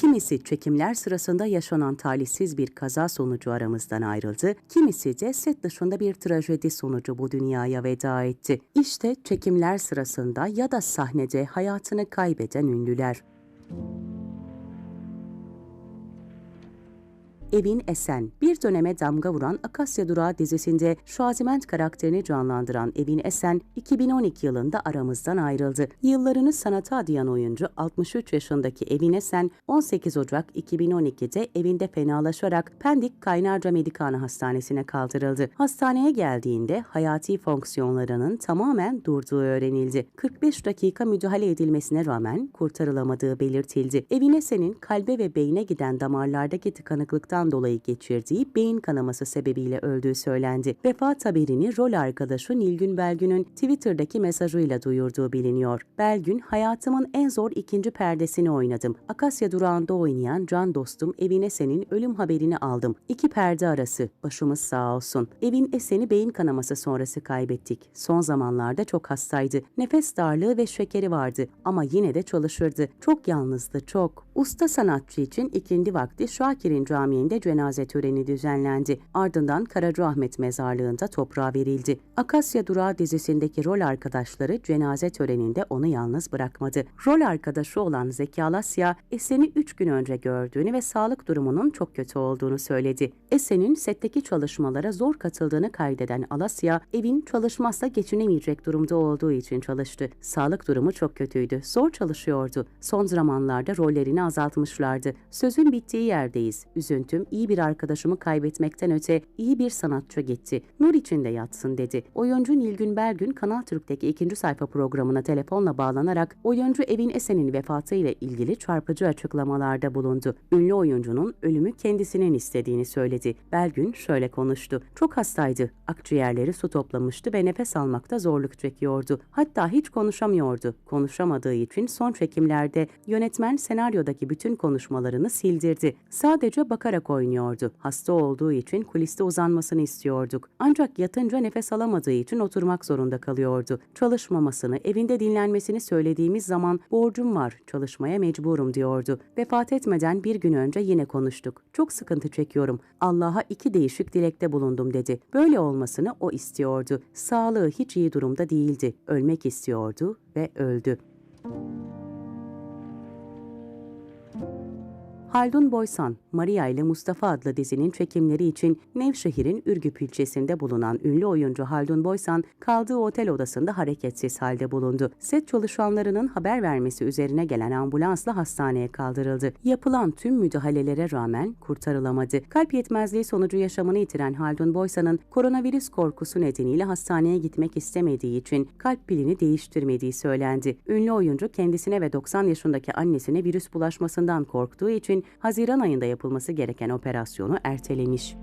Kimisi çekimler sırasında yaşanan talihsiz bir kaza sonucu aramızdan ayrıldı, kimisi de set dışında bir trajedi sonucu bu dünyaya veda etti. İşte çekimler sırasında ya da sahnede hayatını kaybeden ünlüler. Evin Esen, bir döneme damga vuran Akasya Durağı dizisinde Şaziment karakterini canlandıran Evin Esen, 2012 yılında aramızdan ayrıldı. Yıllarını sanata adayan oyuncu 63 yaşındaki Evin Esen, 18 Ocak 2012'de evinde fenalaşarak Pendik Kaynarca Medikane Hastanesi'ne kaldırıldı. Hastaneye geldiğinde hayati fonksiyonlarının tamamen durduğu öğrenildi. 45 dakika müdahale edilmesine rağmen kurtarılamadığı belirtildi. Evin Esen'in kalbe ve beyne giden damarlardaki tıkanıklıktan dolayı geçirdiği beyin kanaması sebebiyle öldüğü söylendi. Vefat haberini rol arkadaşı Nilgün Belgün'ün Twitter'daki mesajıyla duyurduğu biliniyor. Belgün, hayatımın en zor ikinci perdesini oynadım. Akasya durağında oynayan can dostum Evin Esen'in ölüm haberini aldım. İki perde arası, başımız sağ olsun. Evin Esen'i beyin kanaması sonrası kaybettik. Son zamanlarda çok hastaydı. Nefes darlığı ve şekeri vardı ama yine de çalışırdı. Çok yalnızdı, çok. Usta sanatçı için ikindi vakti Şakir'in Camii'nde cenaze töreni düzenlendi. Ardından Karacaahmet Mezarlığı'nda toprağa verildi. Akasya Durağı dizisindeki rol arkadaşları cenaze töreninde onu yalnız bırakmadı. Rol arkadaşı olan Zeki Alasya, Esen'i 3 gün önce gördüğünü ve sağlık durumunun çok kötü olduğunu söyledi. Esen'in setteki çalışmalara zor katıldığını kaydeden Alasya, evin çalışmazsa geçinemeyecek durumda olduğu için çalıştı. Sağlık durumu çok kötüydü. Zor çalışıyordu. Son zamanlarda rollerini azaltmışlardı. Sözün bittiği yerdeyiz. Üzüntüm iyi bir arkadaşımı kaybetmekten öte iyi bir sanatçı gitti. Nur içinde yatsın dedi. Oyuncu Nilgün Belgün Kanal Türk'teki ikinci sayfa programına telefonla bağlanarak oyuncu Evin Esen'in vefatı ile ilgili çarpıcı açıklamalarda bulundu. Ünlü oyuncunun ölümü kendisinin istediğini söyledi. Belgün şöyle konuştu. Çok hastaydı. Akciğerleri su toplamıştı ve nefes almakta zorluk çekiyordu. Hatta hiç konuşamıyordu. Konuşamadığı için son çekimlerde yönetmen senaryodaki bütün konuşmalarını sildirdi. Sadece bakarak oynuyordu. Hasta olduğu için kuliste uzanmasını istiyorduk. Ancak yatınca nefes alamadığı için oturmak zorunda kalıyordu. Çalışmamasını, evinde dinlenmesini söylediğimiz zaman borcum var, çalışmaya mecburum diyordu. Vefat etmeden bir gün önce yine konuştuk. Çok sıkıntı çekiyorum. Allah'a iki değişik dilekte bulundum dedi. Böyle olmasını o istiyordu. Sağlığı hiç iyi durumda değildi. Ölmek istiyordu ve öldü. Haldun Boysan, Maria ile Mustafa adlı dizinin çekimleri için Nevşehir'in Ürgüp ilçesinde bulunan ünlü oyuncu Haldun Boysan, kaldığı otel odasında hareketsiz halde bulundu. Set çalışanlarının haber vermesi üzerine gelen ambulansla hastaneye kaldırıldı. Yapılan tüm müdahalelere rağmen kurtarılamadı. Kalp yetmezliği sonucu yaşamını yitiren Haldun Boysan'ın koronavirüs korkusu nedeniyle hastaneye gitmek istemediği için kalp pilini değiştirmediği söylendi. Ünlü oyuncu kendisine ve 90 yaşındaki annesine virüs bulaşmasından korktuğu için Haziran ayında yapılması gereken operasyonu ertelemiş.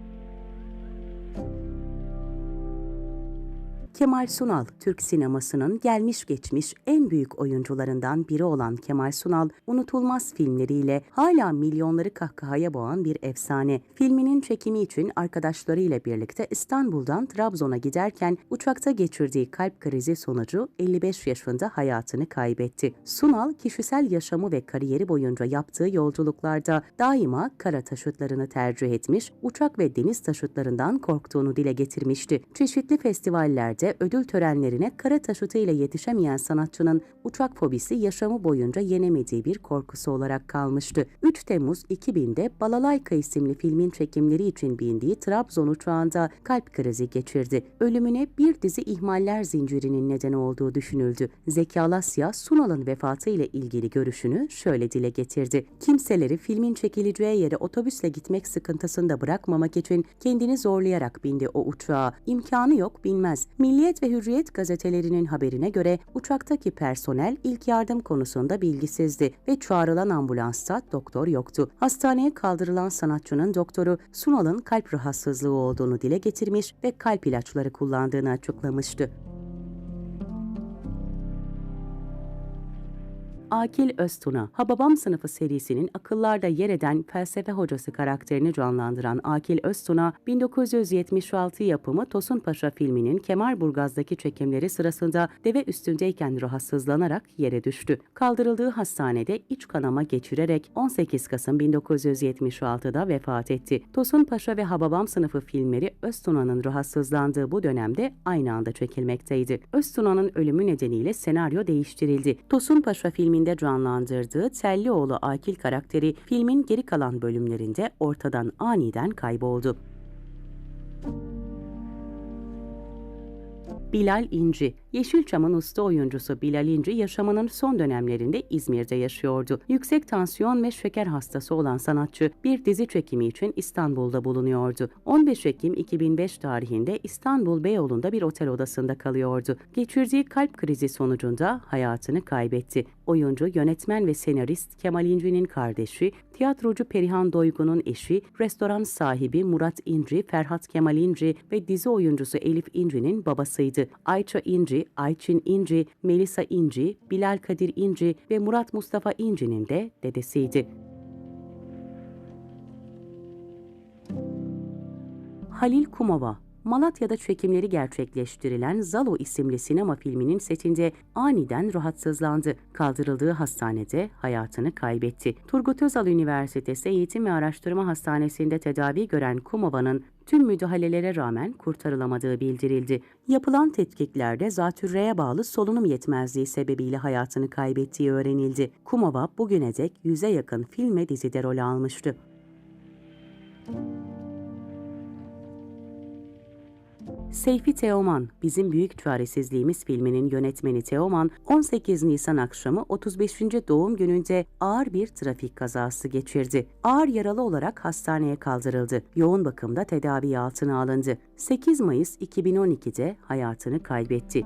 Kemal Sunal, Türk sinemasının gelmiş geçmiş en büyük oyuncularından biri olan Kemal Sunal, unutulmaz filmleriyle hala milyonları kahkahaya boğan bir efsane. Filminin çekimi için arkadaşlarıyla birlikte İstanbul'dan Trabzon'a giderken uçakta geçirdiği kalp krizi sonucu 55 yaşında hayatını kaybetti. Sunal, kişisel yaşamı ve kariyeri boyunca yaptığı yolculuklarda daima kara taşıtlarını tercih etmiş, uçak ve deniz taşıtlarından korktuğunu dile getirmişti. Çeşitli festivallerde ödül törenlerine kara taşıtıyla yetişemeyen sanatçının uçak fobisi yaşamı boyunca yenemediği bir korkusu olarak kalmıştı. 3 Temmuz 2000'de Balalayka isimli filmin çekimleri için bindiği Trabzon uçağında kalp krizi geçirdi. Ölümüne bir dizi ihmaller zincirinin neden olduğu düşünüldü. Zeki Alasya, Sunal'ın vefatı ile ilgili görüşünü şöyle dile getirdi. Kimseleri filmin çekileceği yere otobüsle gitmek sıkıntısında bırakmamak için kendini zorlayarak bindi o uçağa. İmkanı yok bilmez. Milliyet ve Hürriyet gazetelerinin haberine göre uçaktaki personel ilk yardım konusunda bilgisizdi ve çağrılan ambulansta doktor yoktu. Hastaneye kaldırılan sanatçının doktoru Sunal'ın kalp rahatsızlığı olduğunu dile getirmiş ve kalp ilaçları kullandığını açıklamıştı. Akil Öztuna, Hababam sınıfı serisinin akıllarda yer eden felsefe hocası karakterini canlandıran Akil Öztuna, 1976 yapımı Tosun Paşa filminin Kemalburgaz'daki çekimleri sırasında deve üstündeyken rahatsızlanarak yere düştü. Kaldırıldığı hastanede iç kanama geçirerek 18 Kasım 1976'da vefat etti. Tosun Paşa ve Hababam sınıfı filmleri Öztuna'nın rahatsızlandığı bu dönemde aynı anda çekilmekteydi. Öztuna'nın ölümü nedeniyle senaryo değiştirildi. Tosun Paşa filminde canlandırdığı Tellioğlu Akil karakteri filmin geri kalan bölümlerinde ortadan aniden kayboldu. Bilal İnci, Yeşilçam'ın usta oyuncusu Bilal İnci yaşamının son dönemlerinde İzmir'de yaşıyordu. Yüksek tansiyon ve şeker hastası olan sanatçı bir dizi çekimi için İstanbul'da bulunuyordu. 15 Ekim 2005 tarihinde İstanbul Beyoğlu'nda bir otel odasında kalıyordu. Geçirdiği kalp krizi sonucunda hayatını kaybetti. Oyuncu, yönetmen ve senarist Kemal İnci'nin kardeşi, tiyatrocu Perihan Doygun'un eşi, restoran sahibi Murat İnci, Ferhat Kemal İnci ve dizi oyuncusu Elif İnci'nin babasıydı. Ayça İnci, Ayçin İnci, Melisa İnci, Bilal Kadir İnci ve Murat Mustafa İnci'nin de dedesiydi. Halil Kumova Malatya'da çekimleri gerçekleştirilen Zalo isimli sinema filminin setinde aniden rahatsızlandı. Kaldırıldığı hastanede hayatını kaybetti. Turgut Özal Üniversitesi Eğitim ve Araştırma Hastanesi'nde tedavi gören Kumova'nın tüm müdahalelere rağmen kurtarılamadığı bildirildi. Yapılan tetkiklerde zatürreye bağlı solunum yetmezliği sebebiyle hayatını kaybettiği öğrenildi. Kumova bugüne dek yüze yakın film ve dizide rol almıştı. Seyfi Teoman, Bizim Büyük Çaresizliğimiz filminin yönetmeni Teoman, 18 Nisan akşamı 35. doğum gününde ağır bir trafik kazası geçirdi. Ağır yaralı olarak hastaneye kaldırıldı. Yoğun bakımda tedavi altına alındı. 8 Mayıs 2012'de hayatını kaybetti.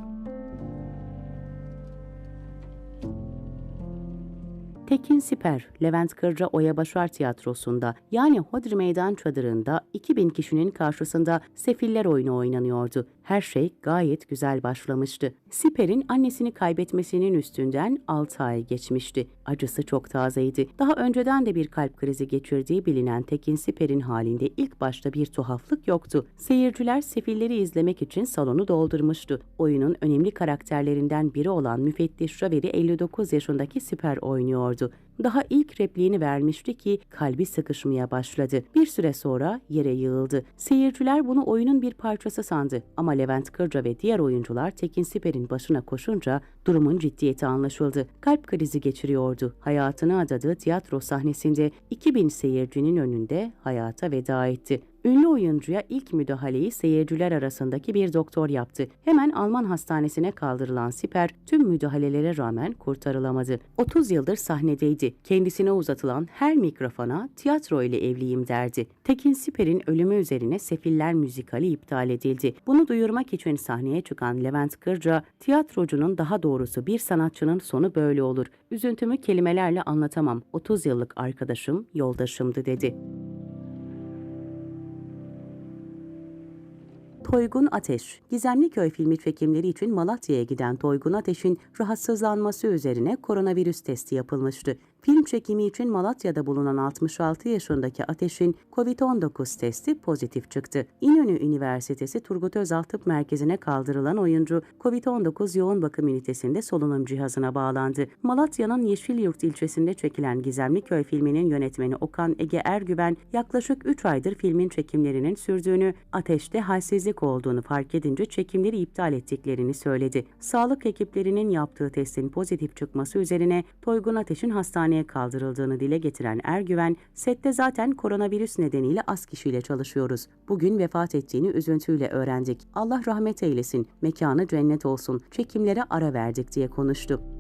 Tekin Siper, Levent Kırca Oya Başar Tiyatrosu'nda yani Hodri Meydan Çadırı'nda 2000 kişinin karşısında sefiller oyunu oynanıyordu. Her şey gayet güzel başlamıştı. Siper'in annesini kaybetmesinin üstünden 6 ay geçmişti. Acısı çok tazeydi. Daha önceden de bir kalp krizi geçirdiği bilinen Tekin Siper'in halinde ilk başta bir tuhaflık yoktu. Seyirciler sefilleri izlemek için salonu doldurmuştu. Oyunun önemli karakterlerinden biri olan müfettiş Raveri 59 yaşındaki Siper oynuyordu. Daha ilk repliğini vermişti ki kalbi sıkışmaya başladı. Bir süre sonra yere yığıldı. Seyirciler bunu oyunun bir parçası sandı ama Levent Kırca ve diğer oyuncular Tekin Siper'in başına koşunca durumun ciddiyeti anlaşıldı. Kalp krizi geçiriyordu. Hayatını adadığı tiyatro sahnesinde 2000 seyircinin önünde hayata veda etti. Ünlü oyuncuya ilk müdahaleyi seyirciler arasındaki bir doktor yaptı. Hemen Alman hastanesine kaldırılan Siper tüm müdahalelere rağmen kurtarılamadı. 30 yıldır sahnedeydi. Kendisine uzatılan her mikrofona tiyatro ile evliyim derdi. Tekin Siper'in ölümü üzerine Sefiller müzikali iptal edildi. Bunu duyurmak için sahneye çıkan Levent Kırca, tiyatrocunun daha doğrusu bir sanatçının sonu böyle olur. Üzüntümü kelimelerle anlatamam. 30 yıllık arkadaşım, yoldaşımdı dedi. Toygun Ateş, Gizemli Köy filmi çekimleri için Malatya'ya giden Toygun Ateş'in rahatsızlanması üzerine koronavirüs testi yapılmıştı. Film çekimi için Malatya'da bulunan 66 yaşındaki Ateş'in COVID-19 testi pozitif çıktı. İnönü Üniversitesi Turgut Özal Tıp Merkezi'ne kaldırılan oyuncu COVID-19 yoğun bakım ünitesinde solunum cihazına bağlandı. Malatya'nın Yeşilyurt ilçesinde çekilen Gizemli Köy filminin yönetmeni Okan Ege Ergüven yaklaşık 3 aydır filmin çekimlerinin sürdüğünü, ateşte halsizlik olduğunu fark edince çekimleri iptal ettiklerini söyledi. Sağlık ekiplerinin yaptığı testin pozitif çıkması üzerine Toygun Ateş'in hastaneye kaldırıldığını dile getiren Ergüven, sette zaten koronavirüs nedeniyle az kişiyle çalışıyoruz. Bugün vefat ettiğini üzüntüyle öğrendik. Allah rahmet eylesin, mekanı cennet olsun, çekimlere ara verdik diye konuştu.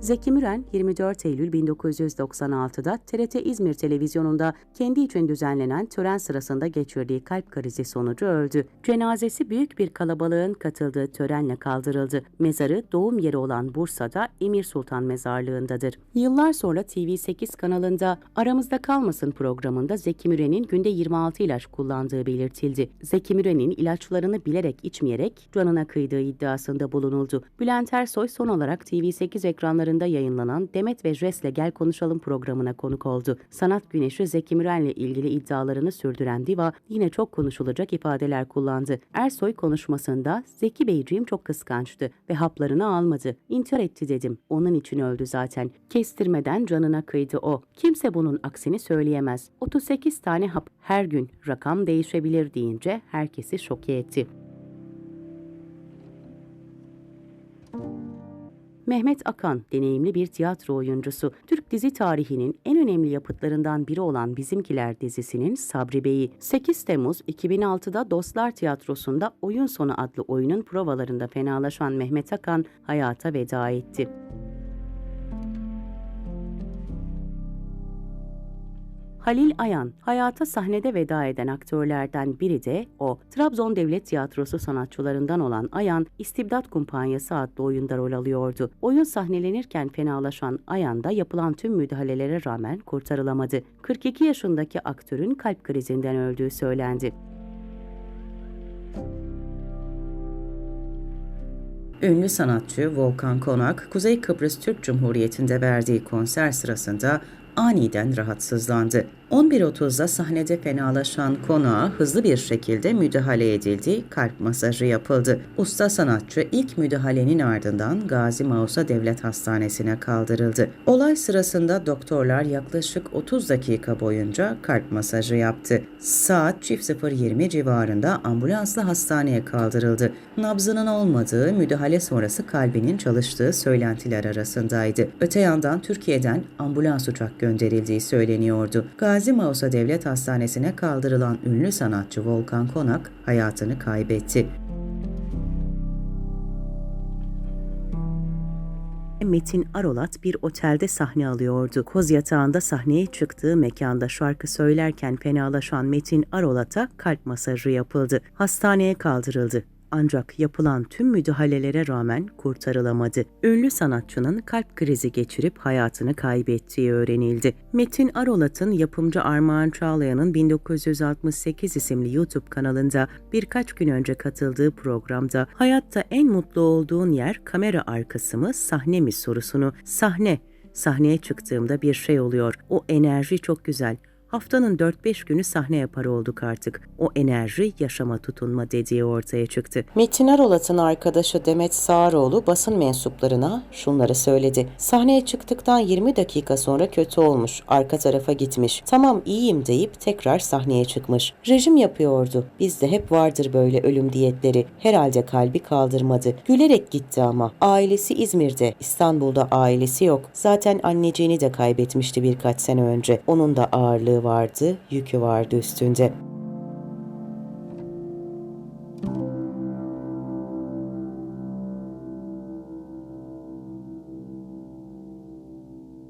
Zeki Müren 24 Eylül 1996'da TRT İzmir televizyonunda kendi için düzenlenen tören sırasında geçirdiği kalp krizi sonucu öldü. Cenazesi büyük bir kalabalığın katıldığı törenle kaldırıldı. Mezarı doğum yeri olan Bursa'da Emir Sultan Mezarlığı'ndadır. Yıllar sonra TV8 kanalında Aramızda Kalmasın programında Zeki Müren'in günde 26 ilaç kullandığı belirtildi. Zeki Müren'in ilaçlarını bilerek içmeyerek canına kıydığı iddiasında bulunuldu. Bülent Ersoy son olarak TV8 ekranlarında yayınlanan Demet ve Jes'le Gel Konuşalım programına konuk oldu. Sanat güneşi Zeki Müren'le ilgili iddialarını sürdüren diva yine çok konuşulacak ifadeler kullandı. Ersoy konuşmasında Zeki Beyciğim çok kıskançtı ve haplarını almadı. İntihar etti dedim. Onun için öldü zaten. Kestirmeden canına kıydı o. Kimse bunun aksini söyleyemez. 38 tane hap her gün rakam değişebilir deyince herkesi şoke etti. Mehmet Akan, deneyimli bir tiyatro oyuncusu. Türk dizi tarihinin en önemli yapıtlarından biri olan Bizimkiler dizisinin Sabri Bey'i. 8 Temmuz 2006'da Dostlar Tiyatrosu'nda Oyun Sonu adlı oyunun provalarında fenalaşan Mehmet Akan hayata veda etti. Halil Ayan, hayata sahnede veda eden aktörlerden biri de o. Trabzon Devlet Tiyatrosu sanatçılarından olan Ayan, İstibdat Kumpanyası adlı oyunda rol alıyordu. Oyun sahnelenirken fenalaşan Ayan da yapılan tüm müdahalelere rağmen kurtarılamadı. 42 yaşındaki aktörün kalp krizinden öldüğü söylendi. Ünlü sanatçı Volkan Konak, Kuzey Kıbrıs Türk Cumhuriyeti'nde verdiği konser sırasında aniden rahatsızlandı. 11.30'da sahnede fenalaşan konağa hızlı bir şekilde müdahale edildi, kalp masajı yapıldı. Usta sanatçı ilk müdahalenin ardından Gazi Mausa Devlet Hastanesi'ne kaldırıldı. Olay sırasında doktorlar yaklaşık 30 dakika boyunca kalp masajı yaptı. Saat çift 0.20 civarında ambulansla hastaneye kaldırıldı. Nabzının olmadığı, müdahale sonrası kalbinin çalıştığı söylentiler arasındaydı. Öte yandan Türkiye'den ambulans uçak gönderildiği söyleniyordu. Gazi Mausa Devlet Hastanesi'ne kaldırılan ünlü sanatçı Volkan Konak hayatını kaybetti. Metin Arolat bir otelde sahne alıyordu. Koz yatağında sahneye çıktığı mekanda şarkı söylerken fenalaşan Metin Arolat'a kalp masajı yapıldı. Hastaneye kaldırıldı. Ancak yapılan tüm müdahalelere rağmen kurtarılamadı. Ünlü sanatçının kalp krizi geçirip hayatını kaybettiği öğrenildi. Metin Arolat'ın yapımcı Armağan Çağlayan'ın 1968 isimli YouTube kanalında birkaç gün önce katıldığı programda hayatta en mutlu olduğun yer kamera arkası mı, sahne mi sorusunu sahne Sahneye çıktığımda bir şey oluyor. O enerji çok güzel. Haftanın 4-5 günü sahne yapar olduk artık. O enerji yaşama tutunma dediği ortaya çıktı. Metin Arolat'ın arkadaşı Demet Sağaroğlu basın mensuplarına şunları söyledi. Sahneye çıktıktan 20 dakika sonra kötü olmuş. Arka tarafa gitmiş. Tamam iyiyim deyip tekrar sahneye çıkmış. Rejim yapıyordu. Bizde hep vardır böyle ölüm diyetleri. Herhalde kalbi kaldırmadı. Gülerek gitti ama. Ailesi İzmir'de. İstanbul'da ailesi yok. Zaten anneciğini de kaybetmişti birkaç sene önce. Onun da ağırlığı vardı, yükü vardı üstünde.